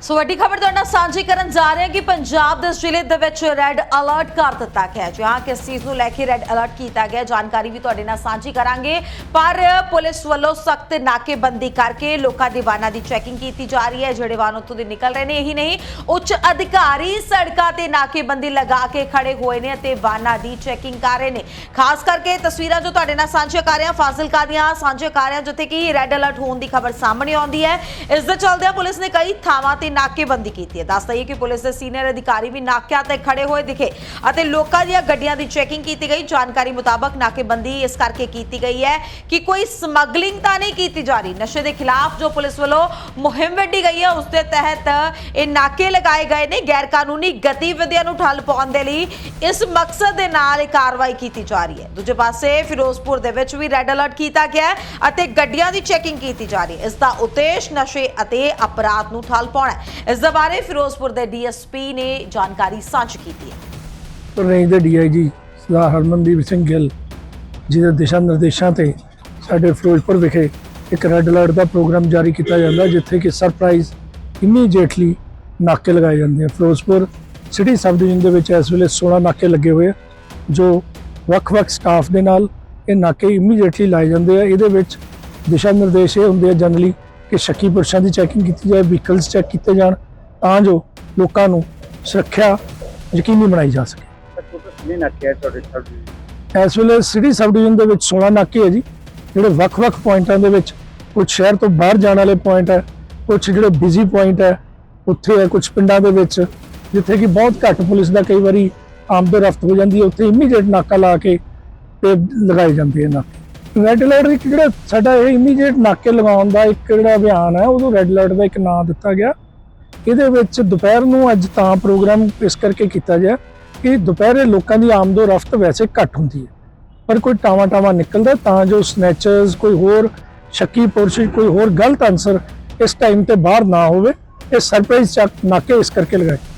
ਸੋ ਵੱਡੀ ਖਬਰ ਤੁਹਾਡੇ ਨਾਲ ਸਾਂਝੀ ਕਰਨ ਜਾ ਰਹੇ ਹਾਂ ਕਿ ਪੰਜਾਬ ਦੇ ਜ਼ਿਲ੍ਹੇ ਦੇ ਵਿੱਚ ਰੈੱਡ ਅਲਰਟ ਕਰ ਦਿੱਤਾ ਗਿਆ ਹੈ। ਜਹਾਂ ਕਿਸ ਚੀਜ਼ ਨੂੰ ਲੈ ਕੇ ਰੈੱਡ ਅਲਰਟ ਕੀਤਾ ਗਿਆ ਜਾਣਕਾਰੀ ਵੀ ਤੁਹਾਡੇ ਨਾਲ ਸਾਂਝੀ ਕਰਾਂਗੇ। ਪਰ ਪੁਲਿਸ ਵੱਲੋਂ ਸਖਤ ਨਾਕੇਬੰਦੀ ਕਰਕੇ ਲੋਕਾਂ ਦੇ ਵਾਹਨਾਂ ਦੀ ਚੈਕਿੰਗ ਕੀਤੀ ਜਾ ਰਹੀ ਹੈ। ਜਿਹੜੇ ਵਾਹਨ ਉੱਥੋਂ ਦੇ ਨਿਕਲ ਰਹੇ ਨੇ, ਇਹੀ ਨਹੀਂ, ਉੱਚ ਅਧਿਕਾਰੀ ਸੜਕਾਂ ਤੇ ਨਾਕੇਬੰਦੀ ਲਗਾ ਕੇ ਖੜੇ ਹੋਏ ਨੇ ਅਤੇ ਵਾਹਨਾਂ ਦੀ ਚੈਕਿੰਗ ਕਰ ਰਹੇ ਨੇ। ਖਾਸ ਕਰਕੇ ਤਸਵੀਰਾਂ ਜੋ ਤੁਹਾਡੇ ਨਾਲ ਸਾਂਝੀਆਂ ਕਰ ਰਿਹਾ, ਫਾਜ਼ਿਲਕਾ ਦੀਆਂ ਸਾਂਝੀਆਂ ਕਰ ਰਿਹਾ, ਜਿੱਥੇ ਕਿ ਰੈੱਡ ਅਲਰਟ ਹੋਣ ਦੀ ਖਬਰ ਸਾਹਮਣੇ ਆਉਂਦੀ ਹੈ। ਇਸ ਦੇ ਚਲਦਿਆਂ ਪੁਲਿਸ ਨੇ ਕਈ ਥਾਵਾਂ ਤੇ ਨਾਕੇਬੰਦੀ ਕੀਤੀ ਹੈ। ਦੱਸ ਦਈਏ ਕਿ ਪੁਲਿਸ ਦੇ ਸੀਨੀਅਰ ਅਧਿਕਾਰੀ ਵੀ ਨਾਕਿਆਂ ਤੇ ਖੜੇ ਹੋਏ ਦਿਖੇ ਅਤੇ ਲੋਕਾਂ ਦੀਆਂ ਗੱਡੀਆਂ ਦੀ ਚੈਕਿੰਗ ਕੀਤੀ ਗਈ। ਜਾਣਕਾਰੀ ਮੁਤਾਬਕ ਨਾਕੇਬੰਦੀ ਇਸ ਕਰਕੇ ਕੀਤੀ ਗਈ ਹੈ ਕਿ ਕੋਈ ਸਮਗਲਿੰਗ ਤਾਂ ਨਹੀਂ ਕੀਤੀ ਜਾ ਰਹੀ। ਨਸ਼ੇ ਦੇ ਖਿਲਾਫ ਜੋ ਪੁਲਿਸ ਵੱਲੋਂ ਮੁਹਿੰਮ ਵਿੱਢੀ ਗਈ ਹੈ, ਉਸ ਦੇ ਤਹਿਤ ਇਹ ਨਾਕੇ ਲਗਾਏ ਗਏ ਨੇ ਗੈਰ ਕਾਨੂੰਨੀ ਗਤੀਵਿਧੀਆਂ ਨੂੰ ਠੱਲ ਪਾਉਣ ਦੇ ਲਈ। ਇਸ ਮਕਸਦ ਦੇ ਨਾਲ ਇਹ ਕਾਰਵਾਈ ਕੀਤੀ ਜਾ ਰਹੀ ਹੈ। ਦੂਜੇ ਪਾਸੇ ਫਿਰੋਜ਼ਪੁਰ ਦੇ ਵਿੱਚ ਵੀ ਰੈੱਡ ਅਲਰਟ ਕੀਤਾ ਗਿਆ ਅਤੇ ਗੱਡੀਆਂ ਦੀ ਚੈਕਿੰਗ ਕੀਤੀ ਜਾ ਰਹੀ ਹੈ। ਇਸ ਦਾ ਉਦੇਸ਼ ਨਸ਼ੇ ਅਤੇ ਅਪਰਾਧ ਨੂੰ ਠੱਲ ਪਾਉਣਾ ਹੈ। ਇਸ ਦੇ ਬਾਰੇ ਫਿਰੋਜ਼ਪੁਰ ਦੇ ਡੀਐਸਪੀ ਨੇ ਜਾਣਕਾਰੀ ਸਾਂਝੀ ਕੀਤੀ ਹੈ। ਰੇਂਜ ਦੇ ਡੀਆਈਜੀ ਸਰਦਾਰ ਹਰਮਨਦੀਪ ਸਿੰਘ ਗਿੱਲ ਜੀ ਦੇ ਦਿਸ਼ਾ ਨਿਰਦੇਸ਼ਾਂ ਤੇ ਸਾਡੇ ਫਿਰੋਜ਼ਪੁਰ ਵਿਖੇ ਇੱਕ ਰੈੱਡ ਅਲਰਟ ਦਾ ਪ੍ਰੋਗਰਾਮ ਜਾਰੀ ਕੀਤਾ ਜਾਂਦਾ, ਜਿੱਥੇ ਕਿ ਸਰਪ੍ਰਾਈਜ਼ ਇਮੀਡੀਏਟਲੀ ਨਾਕੇ ਲਗਾਏ ਜਾਂਦੇ ਆ। ਫਿਰੋਜ਼ਪੁਰ ਸਿਟੀ ਸਬ ਡਿਵੀਜ਼ਨ ਦੇ ਵਿੱਚ ਇਸ ਵੇਲੇ 16 ਨਾਕੇ ਲੱਗੇ ਹੋਏ ਆ, ਜੋ ਵੱਖ-ਵੱਖ ਸਟਾਫ ਦੇ ਨਾਲ ਇਹ ਨਾਕੇ ਇਮੀਡੀਏਟਲੀ ਲਾਏ ਜਾਂਦੇ ਆ। ਇਹਦੇ ਵਿੱਚ ਦਿਸ਼ਾ ਨਿਰਦੇਸ਼ ਇਹ ਹੁੰਦੇ ਆ ਜਨਰਲੀ ਕਿ ਸ਼ੱਕੀ ਪੁਰਸ਼ਾਂ ਦੀ ਚੈਕਿੰਗ ਕੀਤੀ ਜਾਏ ਵਹੀਕਲਸ ਚੈੱਕ ਕੀਤੇ ਜਾਣ ਤਾਂ ਜੋ ਲੋਕਾਂ ਨੂੰ ਸੁਰੱਖਿਆ ਯਕੀਨੀ ਬਣਾਈ ਜਾ ਸਕੇ। ਇਸ ਵੇਲੇ ਸਿਟੀ ਸਬ ਡਿਵੀਜ਼ਨ ਦੇ ਵਿੱਚ 16 ਨਾਕੇ ਹੈ ਜੀ ਜਿਹੜੇ ਵੱਖ-ਵੱਖ ਪੁਆਇੰਟਾਂ ਦੇ ਵਿੱਚ ਕੁਝ ਸ਼ਹਿਰ ਤੋਂ ਬਾਹਰ ਜਾਣ ਵਾਲੇ ਪੁਆਇੰਟ ਹੈ ਕੁਝ ਜਿਹੜੇ ਬਿਜ਼ੀ ਪੁਆਇੰਟ ਹੈ ਉੱਥੇ ਹੈ ਕੁਝ ਪਿੰਡਾਂ ਦੇ ਵਿੱਚ ਜਿੱਥੇ ਕਿ ਬਹੁਤ ਘੱਟ ਪੁਲਿਸ ਦਾ ਕਈ ਵਾਰੀ ਆਮਦ ਰਫਤ ਹੋ ਜਾਂਦੀ ਹੈ ਉੱਥੇ ਇਮੀਡੀਏਟ ਨਾਕਾ ਲਾ ਕੇ ਤੇ ਲਗਾਏ ਜਾਂਦੇ ਹਨ ਨਾਕੇ। ਰੈੱਡ ਅਲਰਟ ਇੱਕ ਜਿਹੜਾ ਸਾਡਾ ਇਹ ਇਮੀਡੀਏਟ ਨਾਕੇ ਲਗਾਉਣ ਦਾ ਇੱਕ ਜਿਹੜਾ ਅਭਿਆਨ ਹੈ, ਉਹਨੂੰ ਰੈੱਡ ਅਲਰਟ ਦਾ ਇੱਕ ਨਾਮ ਦਿੱਤਾ ਗਿਆ। ਇਹਦੇ ਵਿੱਚ ਦੁਪਹਿਰ ਨੂੰ ਅੱਜ ਤਾਂ ਪ੍ਰੋਗਰਾਮ ਇਸ ਕਰਕੇ ਕੀਤਾ ਗਿਆ ਕਿ ਦੁਪਹਿਰੇ ਲੋਕਾਂ ਦੀ ਆਮਦੋ ਰਫਤ ਵੈਸੇ ਘੱਟ ਹੁੰਦੀ ਹੈ। ਪਰ ਕੋਈ ਟਾਵਾ ਟਾਵਾ ਨਿਕਲਦਾ, ਤਾਂ ਜੋ ਸਨੈਚਰਸ ਕੋਈ ਹੋਰ ਸ਼ੱਕੀ ਪੁਰਸ਼, ਕੋਈ ਹੋਰ ਗਲਤ ਆਨਸਰ ਇਸ ਟਾਈਮ ਤੇ ਬਾਹਰ ਨਾ ਹੋਵੇ, ਇਹ ਸਰਪ੍ਰਾਈਜ਼ ਚੱਕ ਨਾਕੇ ਇਸ ਕਰਕੇ ਲਗਾਏ।